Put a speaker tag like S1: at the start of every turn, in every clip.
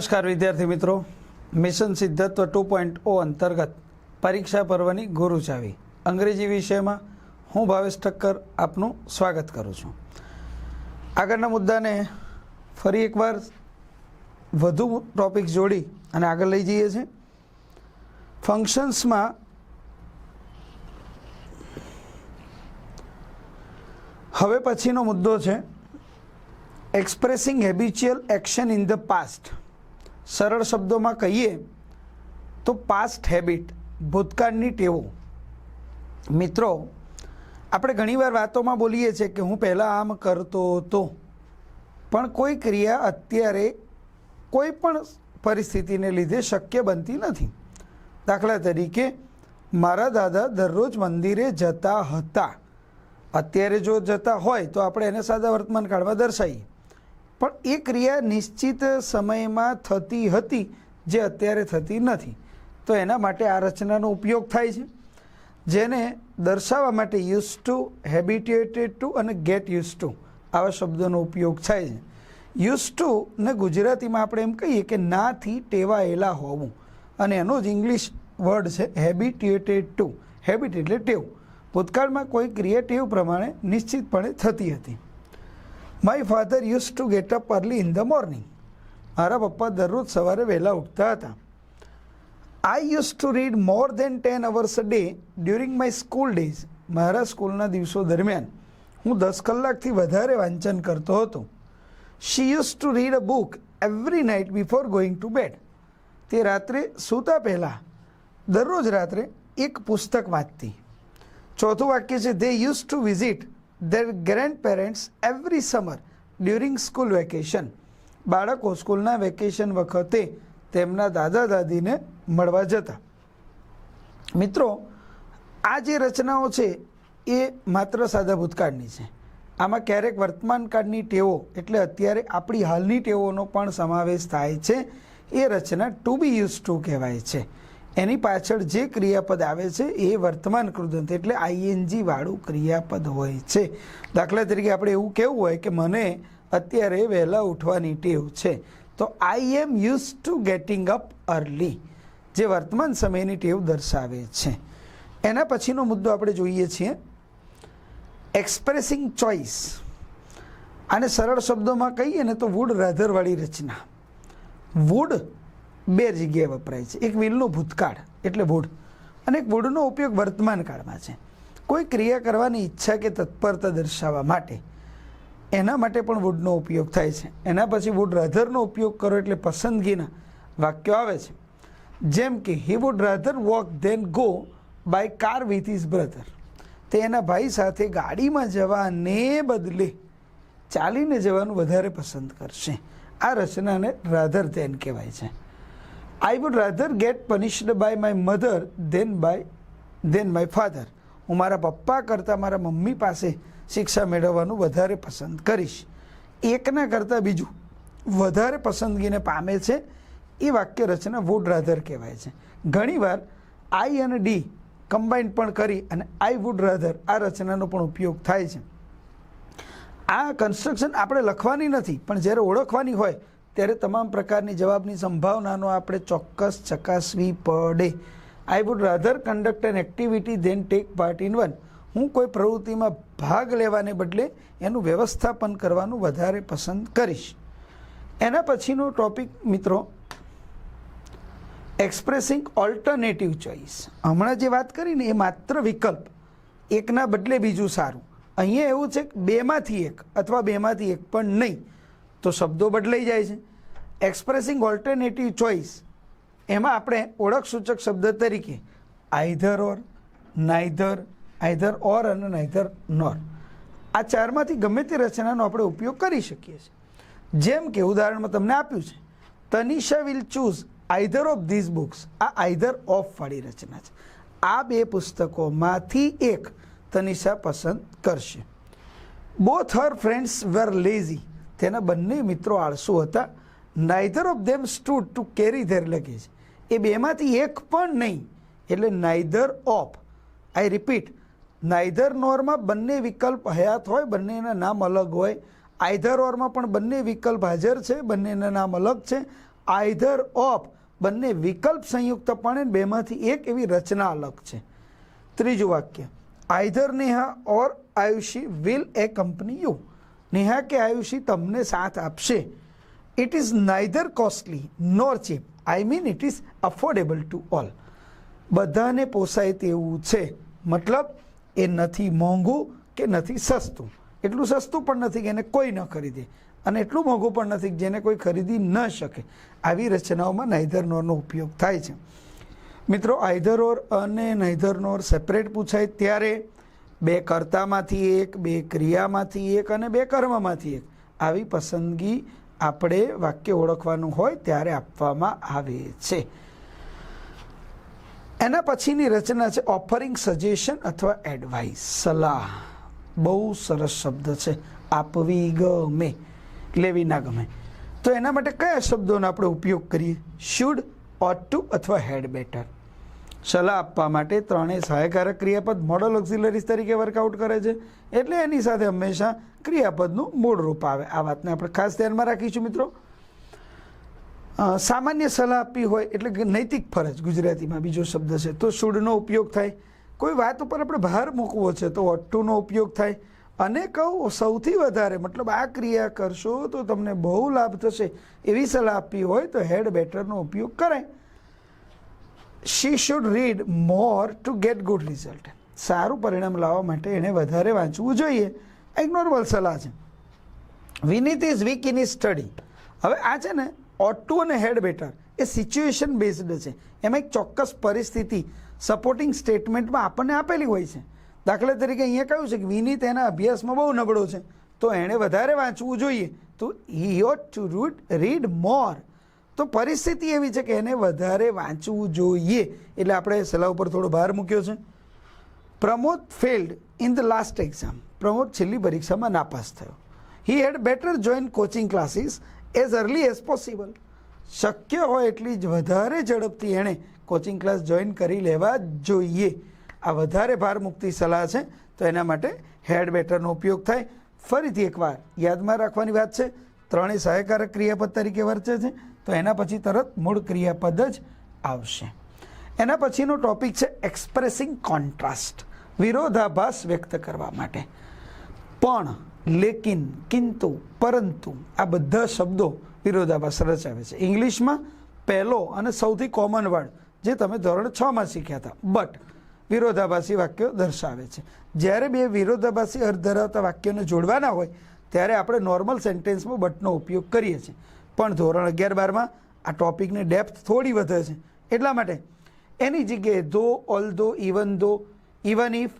S1: નમસ્કાર વિદ્યાર્થી મિત્રો. મિશન સિદ્ધત્વ ટુ પોઈન્ટ ઓ અંતર્ગત પરીક્ષા પર્વની ગુરુચાવી અંગ્રેજી વિષયમાં હું ભાવેશ ઠક્કર આપનું સ્વાગત કરું છું. આગળના મુદ્દાને ફરી એકવાર વધુ ટોપિક જોડી અને આગળ લઈ જઈએ છીએ. ફંક્શન્સમાં હવે પછીનો મુદ્દો છે. Expressing habitual action in the past. સરળ શબ્દોમાં કહીએ તો પાસ્ટ હેબિટ ભૂતકાળની ટેવો. મિત્રો, આપણે ઘણીવાર વાતોમાં બોલીએ છીએ કે હું પહેલાં આમ કરતો હતો, પણ કોઈ ક્રિયા અત્યારે કોઈ પણ પરિસ્થિતિને લીધે શક્ય બનતી નથી. દાખલા તરીકે, મારા દાદા દરરોજ મંદિરે જતા હતા. અત્યારે જો જતા હોય તો આપણે એને સાદા વર્તમાન કાળમાં દર્શાવીએ. પણ એ ક્રિયા નિશ્ચિત સમયમાં થતી હતી, જે અત્યારે થતી નથી. તો એના માટે આ રચનાનો ઉપયોગ થાય છે. જેને દર્શાવવા માટે યુઝ ટુ હેબિટેટેડ ટુ અને ગેટ યુઝ ટુ આવા શબ્દોનો ઉપયોગ થાય છે. યુઝ ટુ ને ગુજરાતીમાં આપણે એમ કહીએ કે નાથી ટેવાયેલા હોવું. અને એનો જ ઇંગ્લિશ વર્ડ છે હેબિટેટેડ ટુ હેબિટ એટલે ટેવ. ભૂતકાળમાં કોઈ ક્રિએટિવ પ્રમાણે નિશ્ચિતપણે થતી હતી. My father use to get up early in the morning મારા પપ્પા દરરોજ સવારે વહેલા ઉઠતા હતા. I use to read more than ten hours a day during my school days મારા સ્કૂલના દિવસો દરમિયાન હું દસ કલાકથી વધારે વાંચન કરતો હતો. She use to read a book every night before going to bed તે રાત્રે સૂતા પહેલાં દરરોજ રાત્રે એક પુસ્તક વાંચતી. ચોથું વાક્ય છે they use to visit grandparents every summer during school vacation બાળકો સ્કૂલના વેકેશન વખતે તેમના દાદા દાદીને મળવા જતા. મિત્રો, આ જે રચનાઓ છે, એ માત્ર સાદા ભૂતકાળની છે. આમાં ક્યારેક વર્તમાન કાળની ટેવો, એટલે અત્યારે આપણી હાલની ટેવોનો પણ સમાવેશ થાય છે. એ રચના ટુ બી યુઝ ટુ કહેવાય છે. એની પાછળ જે ક્રિયાપદ આવે છે એ વર્તમાન કૃદંત એટલે આઈએનજી વાળું ક્રિયાપદ હોય છે. દાખલા તરીકે આપણે એવું કહેવું હોય કે મને અત્યારે વહેલા ઉઠવાની ટેવ છે, તો I am use to getting up early જે વર્તમાન સમયની ટેવ દર્શાવે છે. એના પછીનો મુદ્દો આપણે જોઈએ છીએ. એક્સપ્રેસિંગ ચોઇસ આને સરળ શબ્દોમાં કહીએ ને તો વુડ રાધરવાળી રચના. વુડ બે જગ્યાએ વપરાય છે. એક વિલનું ભૂતકાળ, એટલે વુડ અને એક વુડનો ઉપયોગ વર્તમાન કાળમાં છે. કોઈ ક્રિયા કરવાની ઈચ્છા કે તત્પરતા દર્શાવવા માટે, એના માટે પણ વુડનો ઉપયોગ થાય છે. એના પછી વુડ રાધરનો ઉપયોગ કરો એટલે પસંદગીના વાક્યો આવે છે. જેમ કે, he would rather, walk than go by car with his brother. તે એના ભાઈ સાથે ગાડીમાં જવાને બદલે ચાલીને જવાનું વધારે પસંદ કરશે. આ રચનાને રાધર ધેન કહેવાય છે. I would rather get punished by my mother than by than my father હું મારા પપ્પા કરતાં મારા મમ્મી પાસે શિક્ષા મેળવવાનું વધારે પસંદ કરીશ. એકના કરતાં બીજું વધારે પસંદગીને પામે છે એ વાક્ય રચના વુડ રાધર કહેવાય છે. ઘણીવાર આઈ અને ડી કમ્બાઈન પણ કરી અને આઈ વુડ રાધર આ રચનાનો પણ ઉપયોગ થાય છે. આ કન્સ્ટ્રક્શન આપણે લખવાની નથી, પણ જ્યારે ઓળખવાની હોય ત્યારે તમામ પ્રકારની જવાબની સંભાવનાનો આપણે ચોક્કસ ચકાસવી પડે. I would rather conduct an activity than take part in one હું કોઈ પ્રવૃત્તિમાં ભાગ લેવાને બદલે એનું વ્યવસ્થાપન કરવાનું વધારે પસંદ કરીશ. એના પછીનો ટોપિક મિત્રો એક્સપ્રેસિંગ ઓલ્ટરનેટિવ ચોઇસ હમણાં જે વાત કરીને એ માત્ર વિકલ્પ. એકના બદલે બીજું સારું. અહીંયા એવું છે કે બેમાંથી એક, અથવા બેમાંથી એક પણ નહીં. તો શબ્દો બદલાઈ જાય છે. એક્સપ્રેસિંગ ઓલ્ટરનેટિવ ચોઇસ એમાં આપણે ઓળખ સૂચક શબ્દ તરીકે either or neither either or અને નાઈધર નોર આ ચારમાંથી ગમે તે રચનાનો આપણે ઉપયોગ કરી શકીએ છીએ. જેમ કે ઉદાહરણમાં તમને આપ્યું છે. Tanisha will choose either of these books આ આઈધર ઓફ વાળી રચના છે. આ બે પુસ્તકોમાંથી એક તનિષા પસંદ કરશે. Both her friends were lazy તેના બંને મિત્રો આળસુ હતા. Neither of them stood to carry their luggage એ બેમાંથી એક પણ નહીં, એટલે neither of I repeat neither નોરમાં બંને વિકલ્પ હયાત હોય, બંનેના નામ અલગ હોય. આઈધર ઓરમાં પણ બંને વિકલ્પ હાજર છે, બંનેના નામ અલગ છે. આઈધર ઓફ બંને વિકલ્પ સંયુક્તપણે બેમાંથી એક એવી રચના અલગ છે. ત્રીજું વાક્ય. Either Neha or Ayushi will accompany you Neha કે આયુષી તમને સાથ આપશે. It is neither costly nor cheap I mean it is affordable to all બધાને પોસાય તેવું છે. મતલબ, એ નથી મોંઘું કે નથી સસ્તું. એટલું સસ્તું પણ નથી કે એને કોઈ ન ખરીદે. અને એટલું મોંઘું પણ નથી જેને કોઈ ખરીદી ન શકે. આવી રચનાઓમાં નાઇધર નોરનો ઉપયોગ થાય છે. મિત્રો આઈધર ઓર અને નાઇધર નોર સેપરેટ પૂછાય ત્યારે બે કર્તામાંથી એક, બે ક્રિયામાંથી એક અને બે કર્મમાંથી એક. આવી પસંદગી આપણે વાક્ય ઓળખવાનું હોય ત્યારે આપવામાં આવે છે. એના પછીની રચના છે ઓફરિંગ સજેશન અથવા એડવાઇસ સલાહ. બહુ સરસ શબ્દ છે. આપવી ગમે. લેવી ના ગમે. તો એના માટે કયા શબ્દોનો આપણે ઉપયોગ કરીએ? શુડ ઓટ ટુ અથવા હેડ બેટર સલાહ આપવા માટે ત્રણેય સહાયકારક ક્રિયાપદ મોડલ ઓક્સિલરીઝ તરીકે વર્કઆઉટ કરે છે. એટલે એની સાથે હંમેશા ક્રિયાપદનું મૂળ રૂપ આવે. આ વાતને આપણે ખાસ ધ્યાનમાં રાખીશું મિત્રો. સામાન્ય સલાહ આપવી હોય એટલે કે નૈતિક ફરજ, ગુજરાતીમાં બીજો શબ્દ છે, તો શુડનો ઉપયોગ થાય. કોઈ વાત ઉપર આપણે ભાર મૂકવો છે, તો ઓટુનો ઉપયોગ થાય. અને કહું, સૌથી વધારે મતલબ આ ક્રિયા કરશો તો તમને બહુ લાભ થશે. એવી સલાહ આપવી હોય તો હેડ બેટરનો ઉપયોગ કરાય. She should read more to get good result સારું પરિણામ લાવવા માટે એણે વધારે વાંચવું જોઈએ. આ એક નોર્મલ સલાહ છે. Vineet is weak in is study હવે આ છે ને ઓટુ અને હેડ બેટર એ સિચ્યુએશન બેઝડ છે. એમાં એક ચોક્કસ પરિસ્થિતિ સપોર્ટિંગ સ્ટેટમેન્ટમાં આપણને આપેલી હોય છે. દાખલા તરીકે અહીંયા કહ્યું છે કે વિનીત એના અભ્યાસમાં બહુ નબળો છે. તો એણે વધારે વાંચવું જોઈએ. તો he ought to rude read more તો પરિસ્થિતિ એવી છે કે એને વધારે વાંચવું જોઈએ. એટલે આપણે સલાહ ઉપર થોડો ભાર મૂક્યો છે. Pramod failed in the last exam Pramod છેલ્લી પરીક્ષામાં નાપાસ થયો. He had better join coaching classes as early as possible શક્ય હોય એટલી જ વધારે ઝડપથી એણે કોચિંગ ક્લાસ જોઈન કરી લેવા જોઈએ. આ વધારે ભાર મુક્તિ સલાહ છે. તો એના માટે હેડ બેટરનો ઉપયોગ થાય. ફરીથી એકવાર યાદમાં રાખવાની વાત છે. ત્રણેય સહાયકારક ક્રિયાપદ તરીકે વર્તે છે. તો એના પછી તરત મૂળ ક્રિયાપદ જ આવશે. એના પછીનો ટોપિક છે એક્સપ્રેસિંગ કોન્ટ્રાસ્ટ વિરોધાભાસ વ્યક્ત કરવા માટે. પણ, લેકિન, કિંતુ, પરંતુ આ બધા શબ્દો વિરોધાભાસ રચાવે છે. ઇંગ્લિશમાં પહેલો અને સૌથી કોમન વર્ડ જે તમે ધોરણ છમાં શીખ્યા હતા. બટ વિરોધાભાસી વાક્યો દર્શાવે છે. જ્યારે બે વિરોધાભાસી અર્થ ધરાવતા વાક્યોને જોડવાના હોય, ત્યારે આપણે નોર્મલ સેન્ટેન્સમાં બટનો ઉપયોગ કરીએ છીએ. પણ ધોરણ અગિયાર બારમાં આ ટોપિકની ડેપ્થ થોડી વધે છે. એટલા માટે એની જગ્યાએ ધો although even though even if,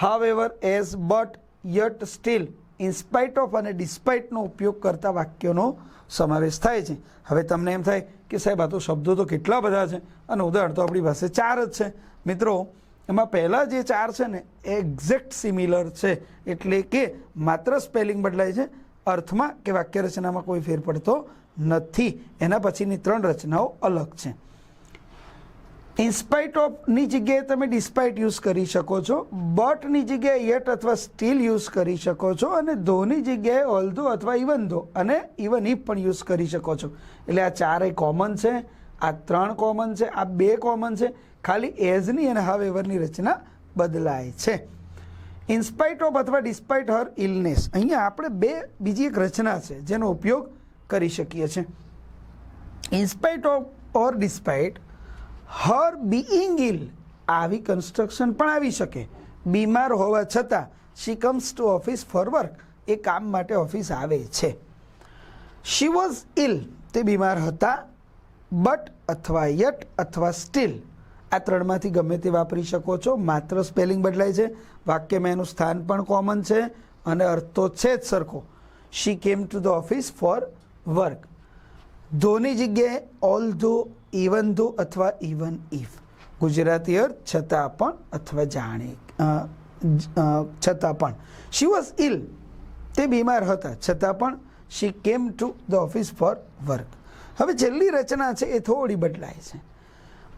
S1: however, as, but, yet, still in spite of અને ડિસ્પાઇટનો ઉપયોગ કરતા વાક્યોનો સમાવેશ થાય છે. હવે તમને એમ થાય કે સાહેબ, આ તો શબ્દો તો કેટલા બધા છે. અને ઉદાહરણ તો આપણી પાસે ચાર જ છે. મિત્રો, એમાં પહેલાં જે ચાર છે ને, એક્ઝેક્ટ સિમિલર છે. એટલે કે માત્ર સ્પેલિંગ બદલાય છે અર્થમાં કે વાક્ય રચનામાં કોઈ ફેર પડતો નથી. એના પછીની ત્રણ રચનાઓ અલગ છે. ઇન્સ્પાઇટ ઓફની જગ્યાએ તમે ડિસ્પાઇટ યુઝ કરી શકો છો બટની જગ્યાએ યટ અથવા સ્ટીલ યુઝ કરી શકો છો અને ધોની જગ્યાએ ઓલ્ધો અથવા ઇવન ધો અને ઇવન ઇફ પણ યુઝ કરી શકો છો. એટલે આ ચારેય કોમન છે, આ ત્રણ કોમન છે, આ બે કોમન છે. ખાલી એઝની અને હાવ એવરની રચના બદલાય છે. ઇન્સ્પાઇટ ઓફ અથવા ડિસ્પાઇટ હર ઇલનેસ અહીંયા આપણે બે બીજી એક રચના છે, જેનો ઉપયોગ કરી શકીએ છીએ. In spite of or despite her being ill આવી કન્સ્ટ્રક્શન પણ આવી શકે. બીમાર હોવા છતાં she comes to office for work એ કામ માટે ઓફિસ આવે છે. શી વોઝ ઇલ તે બીમાર હતા બટ અથવા યટ અથવા સ્ટીલ આ ત્રણમાંથી ગમે તે વાપરી શકો છો. માત્ર સ્પેલિંગ બદલાય છે. વાક્યમાં એનું સ્થાન પણ કોમન છે અને અર્થ તો છે જ સરખો. She came to the office for work Dhoni જગ્યાએ ઓલ ધો ઇવન ધો અથવા ઇવન ઇફ ગુજરાતી અર્થ છતાં પણ અથવા જાણે છતાં પણ. શી વોઝ ઇલ તે બીમાર હતા. છતાં પણ she came to the office for work હવે છેલ્લી રચના છે એ થોડી બદલાય છે.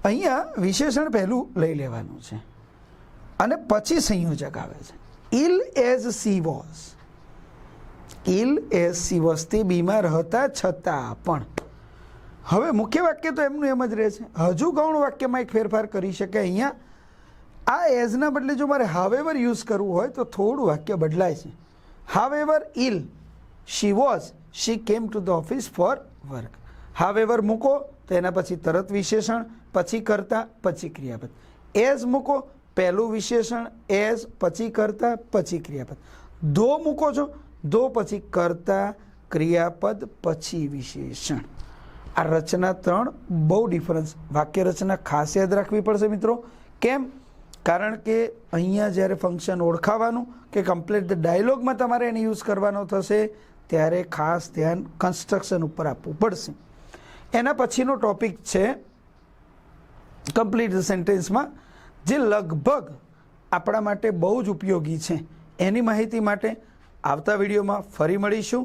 S1: અહીંયા વિશેષણ પહેલું લઈ લેવાનું છે. અને પછી સંયોજક આવે છે. Ill as she was ill as she was તે બીમાર હતા છતાં પણ. હવે મુખ્ય વાક્ય તો એમનું એમ જ રહે છે. હજુ ગૌણ વાક્યમાં એક ફેરફાર કરી શકે અહીંયા. આ એઝના બદલે જો મારે હાવેવર યુઝ કરવું હોય તો થોડું વાક્ય બદલાય છે. However ઇલ she was she came to the office for work however મૂકો તો એના પછી તરત વિશેષણ, પછી કરતા, પછી ક્રિયાપદ. એઝ મૂકો, પહેલું વિશેષણ, એઝ, પછી કરતા, પછી ક્રિયાપદ. ધો મૂકો છો ધો પછી કરતા, ક્રિયાપદ, પછી વિશેષણ. આ રચના ત્રણ બહુ ડિફરન્સ વાક્ય રચના ખાસ યાદ રાખવી પડશે મિત્રો. કેમ? કારણ કે અહીંયા જ્યારે ફંક્શન ઓળખાવાનું કે કમ્પ્લીટ ધ ડાયલોગમાં તમારે એને યુઝ કરવાનો થશે, ત્યારે ખાસ ધ્યાન કન્સ્ટ્રક્શન ઉપર આપવું પડશે. એના પછીનો ટોપિક છે કમ્પ્લીટ સેન્ટેન્સમાં, જે લગભગ આપણા માટે બહુ જ ઉપયોગી છે. એની માહિતી માટે આવતા વિડીયોમાં ફરી મળીશું,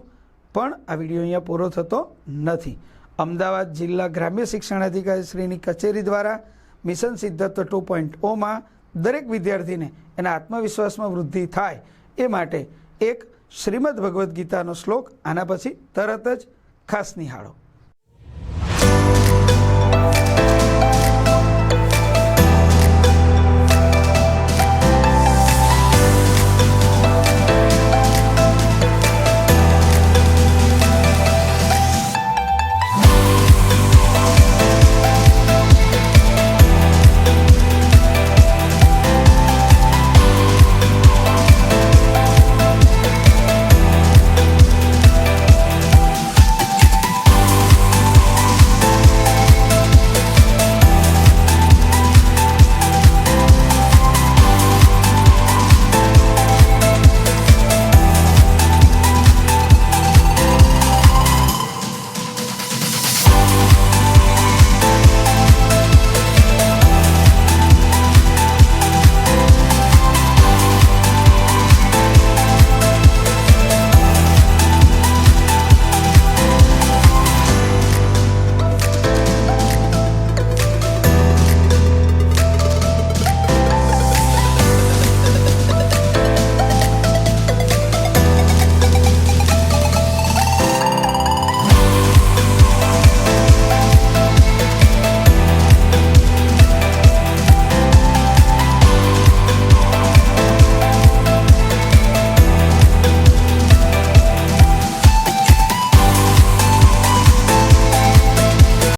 S1: પણ આ વીડિયો અહીંયા પૂરો થતો નથી. અમદાવાદ જિલ્લા ગ્રામ્ય શિક્ષણ શ્રીની કચેરી દ્વારા મિશન સિદ્ધાર્થ ટુ પોઈન્ટ ઓમાં દરેક વિદ્યાર્થીને એના આત્મવિશ્વાસમાં વૃદ્ધિ થાય એ માટે એક શ્રીમદ ભગવદ્ ગીતાનો શ્લોક, આના પછી તરત જ ખાસ નિહાળો.